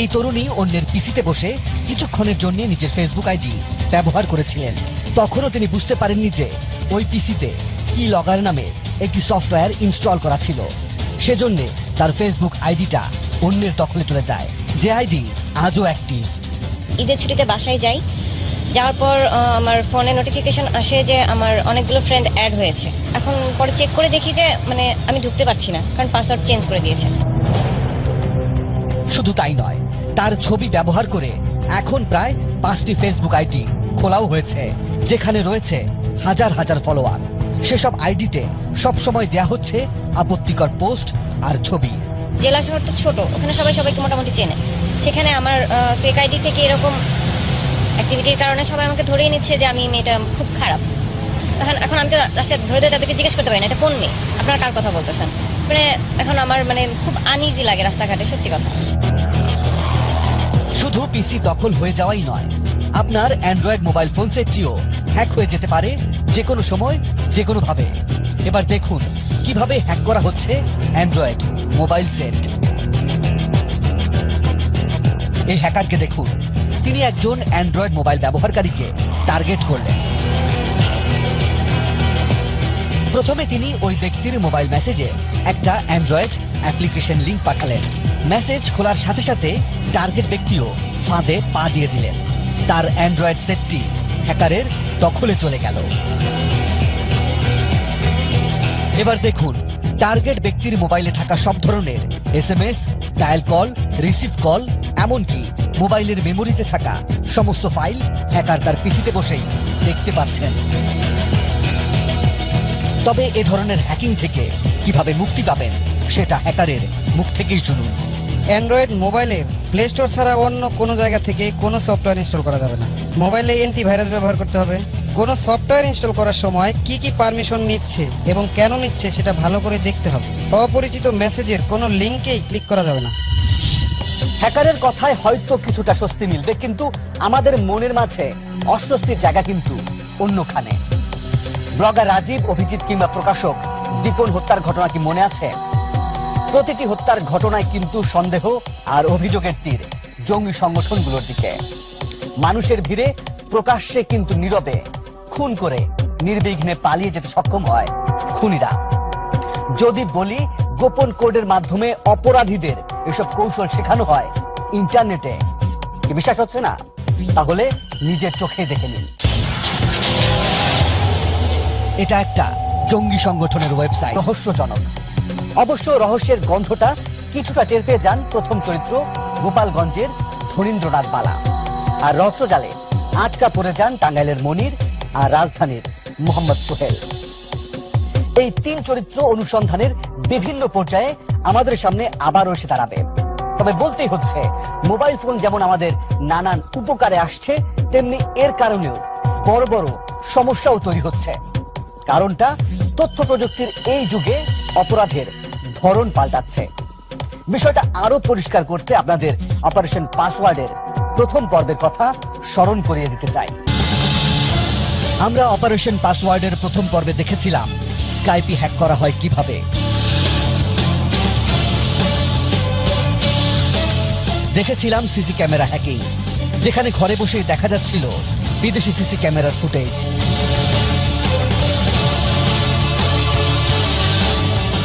এই তরুণী অন্যের পিসিতে বসে কিছুক্ষণের জন্য নিজের ফেসবুক আইডি ব্যবহার করেছিলেন। তখনও তিনি বুঝতে পারেননি যে ওই পিসিতে কি লগার নামে একটি সফটওয়্যার ইনস্টল করা ছিল। সেজন্য তার ফেসবুক আইডিটা অন্যের দখলে চলে যায়। যে আইডি আজও অ্যাক্টিভ ঈদের ছুটিতে বাসায় যাই। যাওয়ার পর আমার ফোনে নোটিফিকেশন আসে যে আমার অনেকগুলো ফ্রেন্ড অ্যাড হয়েছে। এখন পরে চেক করে দেখি যে মানে আমি ঢুকতে পারছি না, কারণ পাসওয়ার্ড চেঞ্জ করে দিয়েছে। শুধু তাই নয়, তার ছবি ব্যবহার করে এখন প্রায় পাঁচটি ফেসবুক আইডি খোলাও হয়েছে, যেখানে রয়েছে হাজার হাজার ফলোয়ার সেসব আইডিতে সবসময় দেয়া হচ্ছে আপত্তিকর পোস্ট আর ছবি। জেলা শহর তো ছোট, ওখানে সবাই সবাইকে মোটামুটি চেনে। সেখানে আমার ফেক আইডি থেকে এরকম অ্যাক্টিভিটির কারণে সবাই আমাকে ধরেই নিচ্ছে যে আমি মেয়েটা খুব খারাপ। এখন আমি তো রাস্তায় ধরে ধরে তাদেরকে জিজ্ঞেস করতে পারি না, এটা কোন মেয়ে? আপনারা কার কথা বলতেছেন? মানে এখন আমার মানে খুব আনইজি লাগে রাস্তাঘাটে, সত্যি কথা। শুধু পিসি দখল হয়ে যাওয়াই নয়, আপনার অ্যান্ড্রয়েড মোবাইল ফোন সেটটিও হ্যাক হয়ে যেতে পারে যে কোনো সময় যে কোনো ভাবে এবার দেখুন কীভাবে হ্যাক করা হচ্ছে অ্যান্ড্রয়েড মোবাইল সেট এই হ্যাকারকে দেখুন, তিনি একজন অ্যান্ড্রয়েড মোবাইল ব্যবহারকারীকে টার্গেট করলেন। প্রথমে তিনি ওই ব্যক্তির মোবাইল মেসেজে একটা অ্যান্ড্রয়েড অ্যাপ্লিকেশন লিংক পাঠালেন। মেসেজ খোলার সাথে সাথে টার্গেট ব্যক্তিও ফাঁদে পা দিয়ে দিলেন। তার অ্যান্ড্রয়েড সেটটি হ্যাকারের দখলে চলে গেল। এবার দেখুন, টার্গেট ব্যক্তির মোবাইলে থাকা সব ধরনের S M S dial call, receive call, এমনকি মোবাইলের মেমোরিতে থাকা সমস্ত ফাইল হ্যাকার তার পিসিতে বসেই দেখতে পাচ্ছেন। তবে এ ধরনের হ্যাকিং থেকে কীভাবে মুক্তি পাবেন সেটা হ্যাকারের মুখ থেকেই শুনুন। অ্যান্ড্রয়েড মোবাইলের প্লে স্টোর ছাড়া অন্য কোনো জায়গা থেকে কোনো সফটওয়্যার ইনস্টল করা যাবে না। মোবাইলে অ্যান্টিভাইরাস ব্যবহার করতে হবে। কোনো সফটওয়্যার ইনস্টল করার সময় কি কি পারমিশন নিচ্ছে এবং কেন নিচ্ছে সেটা ভালো করে দেখতে হবে। অপরিচিত মেসেজের কোনো লিঙ্কেই ক্লিক করা যাবে না। হ্যাকারের কথায় হয়তো কিছুটা স্বস্তি মিলবে কিন্তু আমাদের মনের মাঝে অস্বস্তির জায়গা কিন্তু অন্যখানে। ব্লগার রাজীব, অভিজিৎ কিংবা প্রকাশক দীপন হত্যার ঘটনা কি মনে আছে? প্রতিটি হত্যার ঘটনায় কিন্তু সন্দেহ আর অভিযোগের তীর জঙ্গি সংগঠনগুলোর দিকে। মানুষের ভিড়ে প্রকাশ্যে কিন্তু নীরবে খুন করে নির্বিঘ্নে পালিয়ে যেতে সক্ষম হয় খুনিরা। যদি বলি, গোপন কোডের মাধ্যমে অপরাধীদের এসব কৌশল শেখানো হয় ইন্টারনেটে বিশ্বাস হচ্ছে না? তাহলে নিজের চোখে দেখে নিন। এটা একটা জঙ্গি সংগঠনের ওয়েবসাইট রহস্যজনক। অবশ্য রহস্যের গন্ধটা কিছুটা টের পেয়ে যান প্রথম চরিত্র গোপালগঞ্জের ধনীন্দ্রনাথ বালা। আর রহস্যজালে আটকা পড়ে যান টাঙ্গাইলের মনির আর রাজধানীর মোহাম্মদ সোহেল। এই তিন চরিত্র অনুসন্ধানের বিভিন্ন পর্যায়ে আমাদের সামনে আবারও এসে দাঁড়াবে। তবে বলতেই হচ্ছে, মোবাইল ফোন যেমন আমাদের নানান উপকারে আসছে, তেমনি এর কারণেও বড় বড় সমস্যাও তৈরি হচ্ছে। কারণটা তথ্য প্রযুক্তির এই যুগে অপরাধের ধরন পাল্টাচ্ছে। বিষয়টা আরও পরিষ্কার করতে আপনাদের অপারেশন পাসওয়ার্ডের প্রথম পর্বের কথা স্মরণ করিয়ে দিতে চাই। আমরা অপারেশন পাসওয়ার্ডের প্রথম পর্বে দেখেছিলাম স্কাইপি হ্যাক করা হয় কীভাবে। দেখেছিলাম সিসি ক্যামেরা হ্যাকিং, যেখানে ঘরে বসেই দেখা যাচ্ছিল বিদেশি সিসি ক্যামেরার ফুটেজ।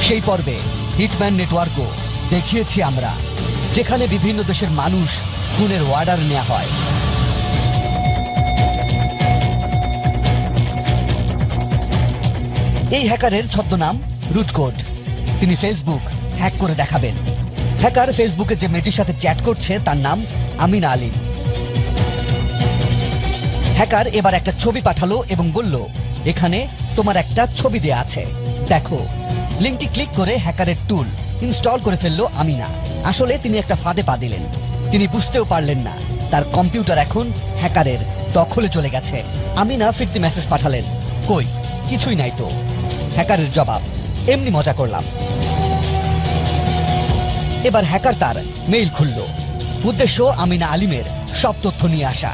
সেই পর্বে হিটম্যান নেটওয়ার্কও দেখিয়েছি আমরা, যেখানে বিভিন্ন দেশের মানুষ খুনের অর্ডার নেওয়া হয়। এই হ্যাকারের ছদ্মনাম রুটকোড তিনি ফেসবুক হ্যাক করে দেখাবেন। হ্যাকার ফেসবুকে যে মেয়েটির সাথে চ্যাট করছে, তার নাম আমিনা আলী। হ্যাকার এবার একটা ছবি পাঠালো এবং বলল, এখানে তোমার একটা ছবি দেয়া আছে। দেখো। লিঙ্কটি ক্লিক করে হ্যাকারের টুল ইনস্টল করে ফেলল আমিনা। আসলে তিনি একটা ফাঁদে পা দিলেন। তিনি বুঝতেও পারলেন না, তার কম্পিউটার এখন হ্যাকারের দখলে চলে গেছে। আমিনা ফিরতি মেসেজ পাঠালেন, কই, কিছুই নাই তো। হ্যাকারের জবাব, এমনি মজা করলাম। এবার হ্যাকার তার মেইল খুলল। উদ্দেশ্য আমিনা আলিমের সব তথ্য নিয়ে আসা।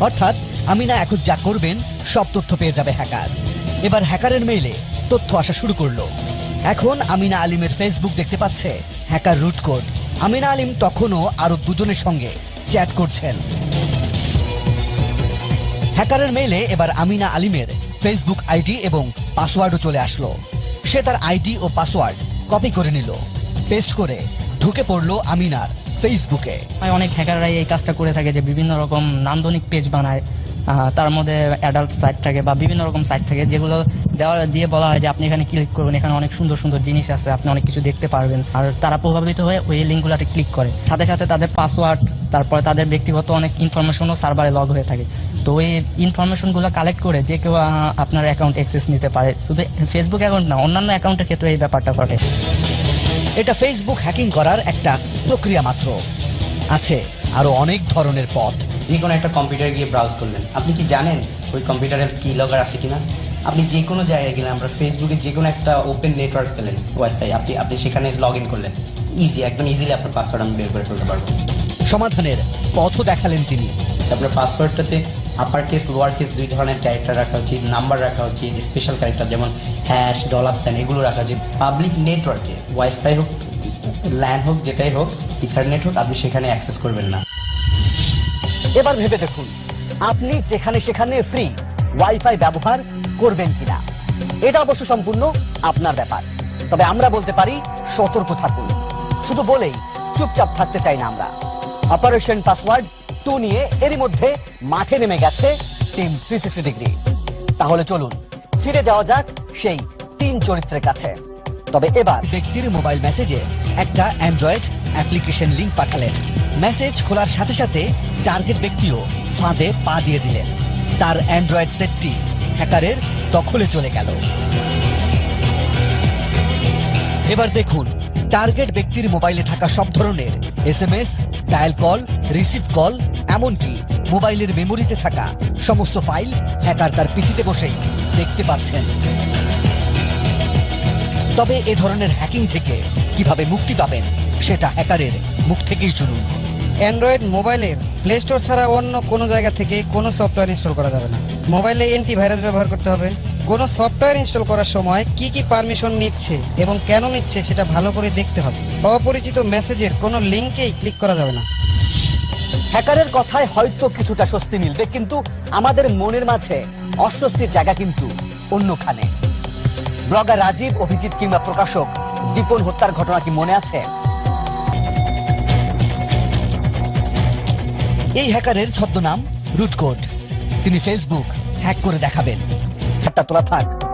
অর্থাৎ আমিনা এখন যা করবেন, সব তথ্য পেয়ে যাবে হ্যাকার। এবার হ্যাকারের মেইলে তথ্য আসা শুরু করল। এখন আমিনা আলিমের ফেসবুক দেখতে পাচ্ছে। Hacker root code Amina Alim তখনও আরও দুজনের সঙ্গে চ্যাট করছেন। হ্যাকারের মেইলে এবার আমিনা আলিমের ফেসবুক আইডি এবং পাসওয়ার্ডও চলে আসলো। সে তার আইডি ও পাসওয়ার্ড কপি করে নিল। পেস্ট করে ঢুকে পড়ল আমিনার ফেসবুকে অনেক হ্যাকাররাই এই কাজটা করে থাকে যে বিভিন্ন রকম নান্দনিক পেজ বানায়। তার মধ্যে অ্যাডাল্ট সাইট থাকে বা বিভিন্ন রকম সাইট থাকে, যেগুলো দেওয়া দিয়ে বলা হয় যে আপনি এখানে ক্লিক করবেন এখানে অনেক সুন্দর সুন্দর জিনিস আছে, আপনি অনেক কিছু দেখতে পারবেন। আর তারা প্রভাবিত হয়ে ওই লিঙ্কগুলোতে ক্লিক করে। সাথে সাথে তাদের পাসওয়ার্ড তারপরে তাদের ব্যক্তিগত অনেক ইনফরমেশনও সার্ভারে লগ হয়ে থাকে। তো ওই ইনফরমেশনগুলো কালেক্ট করে যে কেউ আপনার অ্যাকাউন্ট অ্যাক্সেস নিতে পারে। শুধু ফেসবুক অ্যাকাউন্ট না, অন্যান্য অ্যাকাউন্টের ক্ষেত্রে এই ব্যাপারটা ঘটে। এটা ফেসবুক হ্যাকিং করার একটা প্রক্রিয়া মাত্র। আছে আরও অনেক ধরনের পথ। যে কোনো একটা কম্পিউটারে গিয়ে ব্রাউজ করলেন। আপনি কি জানেন ওই কম্পিউটারের কি লগার আছে কিনা? আপনি যে কোনো জায়গায় গেলেন আমরা ফেসবুকে যে কোনো একটা ওপেন নেটওয়ার্ক পেলেন ওয়াইফাই আপনি আপনি সেখানে লগ ইন করলেন। ইজি একদম ইজিলি আপনার পাসওয়ার্ড আমি বের করে ফেলতে পারব। সমাধানের পথও দেখালেন তিনি। তারপরে পাসওয়ার্ডটাতে আপার কেস লোয়ার কেস দুই ধরনের ক্যারেক্টার রাখা উচিত নাম্বার রাখা উচিত স্পেশাল ক্যারেক্টার যেমন হ্যাশ ডলার সাইন এগুলো রাখা উচিত। পাবলিক নেটওয়ার্কে ওয়াইফাই হোক ল্যান হোক যেটাই হোক ইথারনেট হোক আপনি সেখানে অ্যাক্সেস করবেন না। এবার ভেবে দেখুন, আপনি যেখানে সেখানে ফ্রি ওয়াইফাই ব্যবহার করবেন কিনা। এটা অবশ্য সম্পূর্ণ আপনার ব্যাপার। তবে আমরা বলতে পারি, সতর্ক থাকুন। শুধু বলেই চুপচাপ থাকতে চাই না আমরা। অপারেশন পাসওয়ার্ড টু নিয়ে এরই মধ্যে মাঠে নেমে গেছে টিম থ্রি ডিগ্রি তাহলে চলুন, ফিরে যাওয়া যাক সেই তিন চরিত্রের কাছে। তবে এবার ব্যক্তির মোবাইল মেসেজে একটা অ্যান্ড্রয়েড অ্যাপ্লিকেশন লিংক পাঠালেন। মেসেজ খোলার সাথে সাথে টার্গেট ব্যক্তিও ফাঁদে পা দিয়ে দিলেন। তার অ্যান্ড্রয়েড সেটটি হ্যাকারের দখলে চলে গেল। এবার দেখুন, টার্গেট ব্যক্তির মোবাইলে থাকা সব ধরনের S M S dial call, receive call, এমনকি মোবাইলের মেমোরিতে থাকা সমস্ত ফাইল হ্যাকার তার পিসিতে বসেই দেখতে পাচ্ছেন। তবে এ ধরনের হ্যাকিং থেকে কীভাবে মুক্তি পাবেন সেটা হ্যাকারের মুখ থেকেই শুনুন। অ্যান্ড্রয়েড মোবাইলের প্লে স্টোর ছাড়া অন্য কোনো জায়গা থেকে কোনো সফটওয়্যার ইনস্টল করা যাবে না। মোবাইলে অ্যান্টিভাইরাস ব্যবহার করতে হবে। কোনো সফটওয়্যার ইনস্টল করার সময় কি কি পারমিশন নিচ্ছে এবং কেন নিচ্ছে সেটা ভালো করে দেখতে হবে। অপরিচিত মেসেজের কোনো লিঙ্কেই ক্লিক করা যাবে না। হ্যাকারের কথায় হয়তো কিছুটা স্বস্তি মিলবে কিন্তু আমাদের মনের মাঝে অস্বস্তির জায়গা কিন্তু অন্যখানে। ব্লগার রাজীব, অভিজিৎ কিংবা প্রকাশক দীপন হত্যার ঘটনা কি মনে আছে? এই হ্যাকারের ছদ্মনাম রুটকোড। তিনি ফেসবুক হ্যাক করে দেখাবেন। হাতটা তোলা থাক।